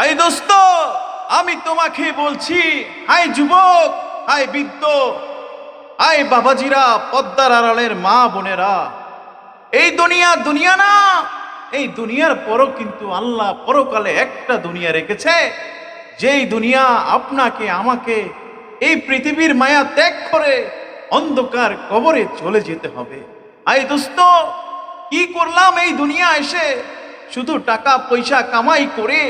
I দোস্ত, আমি তোমাকে বলছি, হাই যুবক, হাই বৃদ্ধ, হাই বাবাজিরা, পদ্মার আড়ালের মা বোনেরা, এই দুনিয়া দুনিয়া না, এই দুনিয়ার পরও কিন্তু আল্লাহ পরকালে একটা দুনিয়া রেখেছে, যেই দুনিয়া আপনাকে, আমাকে, এই পৃথিবীর মায়া ত্যাগ করে অন্ধকার কবরে চলে যেতে হবে। আই দোস্ত, কি করলাম এই দুনিয়া এসে? শুধু টাকা পয়সা কামাই করে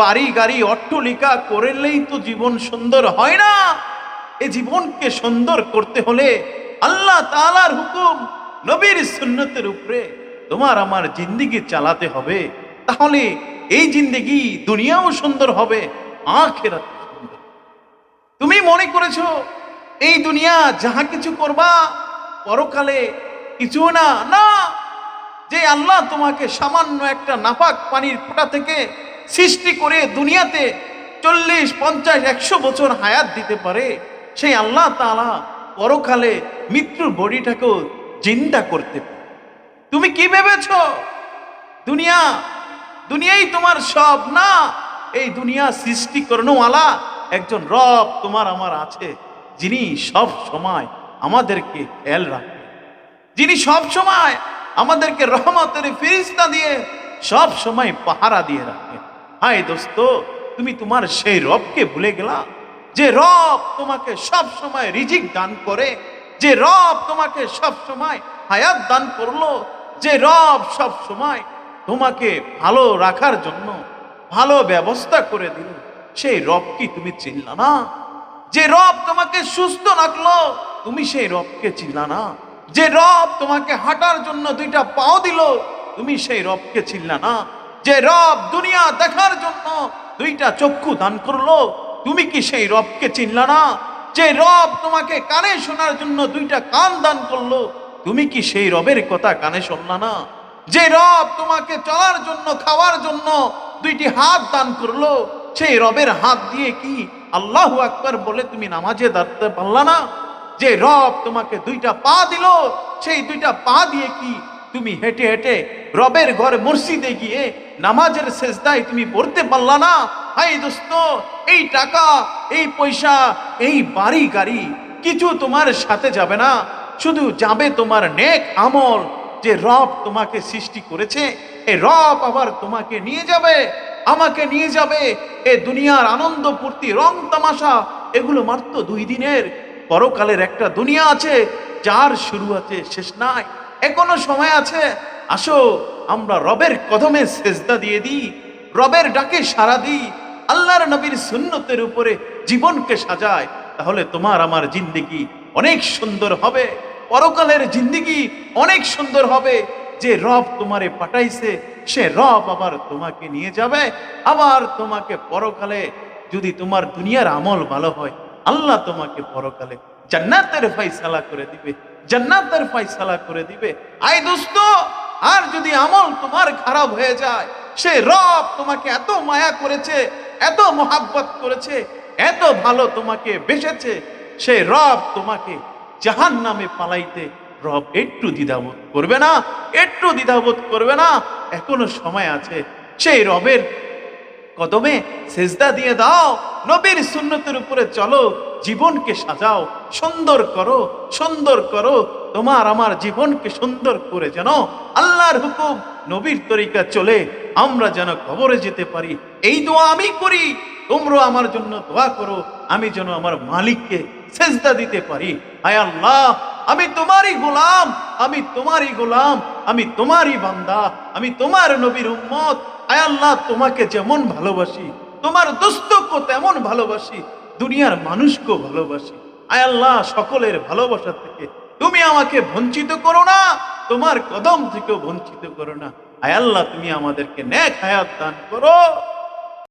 বাড়ি গাড়ি অট্টলিকা করলেই তো জীবন সুন্দর হয় না। এ জীবনকে সুন্দর করতে হলে আল্লাহ তাআলার হুকুম, নবীর সুন্নতের উপরে তোমার আমার জিন্দিগি চালাতে হবে। তাহলে এই জিন্দিগি দুনিয়াও সুন্দর হবে সুন্দর। তুমি মনে করেছ, এই দুনিয়া যাহা কিছু করবা, পরকালে কিছু না না। যে আল্লাহ তোমাকে সামান্য একটা নাপাক পানির ফোঁটা থেকে সৃষ্টি করে দুনিয়াতে চল্লিশ, পঞ্চাশ, একশো বছর হায়াত দিতে পারে, সেই আল্লাহ তাআলা পরকালে মৃত্যুর বডিটাকেও জিন্দা করতে পারে। তুমি কি ভেবেছ? দুনিয়া, দুনিয়াই তোমার সব, না, এই দুনিয়া সৃষ্টি করণওয়ালা একজন রব তোমার আমার আছে, যিনি সব সময় আমাদেরকে খেয়াল রাখে যিনি সব সময় আমাদেরকে রহমতের ফিরিস্তা দিয়ে সব সময় পাহারা দিয়ে রাখে হায় দোস্ত, তুমি তোমার সেই রবকে ভুলে গেলা? যে রব তোমাকে সব সময় রিজিক দান করে, যে রব তোমাকে সব সময় হায়াত দান করল, যে রব সব সময় তোমাকে ভালো রাখার জন্য ভালো ব্যবস্থা করে দিল, সেই রব কি তুমি চিনলা না? যে রব তোমাকে সুস্থ রাখল, তুমি সেই রবকে চিনলা না? যে রব তোমাকে হাঁটার জন্য দুইটা পাও দিল, তুমি সেই রবকে চিনলা না? যে রব দুনিয়া দেখার জন্য দুইটা চক্ষু দান করল। তুমি কি সেই রবকে চিনলা না? যে রব তোমাকে কানে শোনার জন্য দুইটা কান দান করল, তুমি কি সেই রবের কথা কানে শুনলা না? যে রব তোমাকে চলার জন্য, খাওয়ার জন্য দুইটি হাত দান করল, সেই রবের হাত দিয়ে কি আল্লাহ আকবার বলে তুমি নামাজে দাঁড়াতে পারলা না? যে রব তোমাকে দুইটা পা দিল, সেই দুইটা পা দিয়ে কি তুমি হেঁটে হেঁটে রবের ঘরে মসজিদে গিয়ে নামাজের শেষদায় তুমি পড়তে পারলা না। হাই দোস্ত, এই টাকা, এই পয়সা, এই বাড়ি গাড়ি কিছু তোমার সাথে যাবে না। শুধু যাবে তোমার নেক আমল যে রব তোমাকে সৃষ্টি করেছে। এ রব আবার তোমাকে নিয়ে যাবে, আমাকে নিয়ে যাবে। এ দুনিয়ার আনন্দ ফুর্তি রং তামাশা, এগুলো মাত্র দুই দিনের। পরকালের একটা দুনিয়া আছে, যার শুরু আছে, শেষ নাই। এখনও সময় আছে। আসো আমরা রবের কদমে সেজদা দিয়ে দিই, রবের ডাকে সারা দিই, আল্লাহর নবীর সুন্নতের উপরে জীবনকে সাজায়, তাহলে তোমার আমার জিন্দিগি অনেক সুন্দর হবে, পরকালের জিন্দিগি অনেক সুন্দর হবে, যে রব তোমারে পাঠাইছে, সে রব আবার তোমাকে নিয়ে যাবে, আবার তোমাকে পরকালে, যদি তোমার দুনিয়ার আমল ভালো হয়, আল্লাহ তোমাকে পরকালে জান্নাতের ফাইসালা করে দিবে, জান্নাতের ফাইসালা করে দিবে। আয় দোস্ত! আর যদি আমল তোমার খারাপ হয়ে যায়, সে রব তোমাকে এত মায়া করেছে, এত মোহাব্বত করেছে, এত ভালো তোমাকে বেসেছে, সে রব তোমাকে জাহান নামে পালাইতে রব একটু দ্বিধাবোধ করবে না, একটু দ্বিধাবোধ করবে না, এখনও সময় আছে। সেই রবের কদমে সেজদা দিয়ে দাও, নবীর সুন্নতের উপরে চলো, জীবনকে সাজাও, সুন্দর করো সুন্দর করো তোমার আমার জীবনকে সুন্দর করে যেন আল্লাহর হুকুম নবীর তরিকা চলে, আমরা যেন কবরে যেতে পারি। এই দোয়া আমি করি, তোমরা আমার জন্য দোয়া করো, আমি যেন আমার মালিককে সেজদা দিতে পারি। হায় আল্লাহ, আমি তোমারই গোলাম, আমি তোমারই গোলাম, আমি তোমারই বান্দা, আমি তোমার নবীর উম্মত। আয় আল্লাহ, তোমাকে যেমন ভালোবাসি, তোমার দোস্তকে তেমন ভালোবাসি, দুনিয়ার মানুষকেও ভালোবাসি। আয় আল্লাহ, সকলের ভালোবাসা থেকে তুমি আমাকে বঞ্চিত করো না, তোমার কদম থেকেও বঞ্চিত করো না। আয় আল্লাহ, তুমি আমাদেরকে ন্যাক হায়াত দান করো।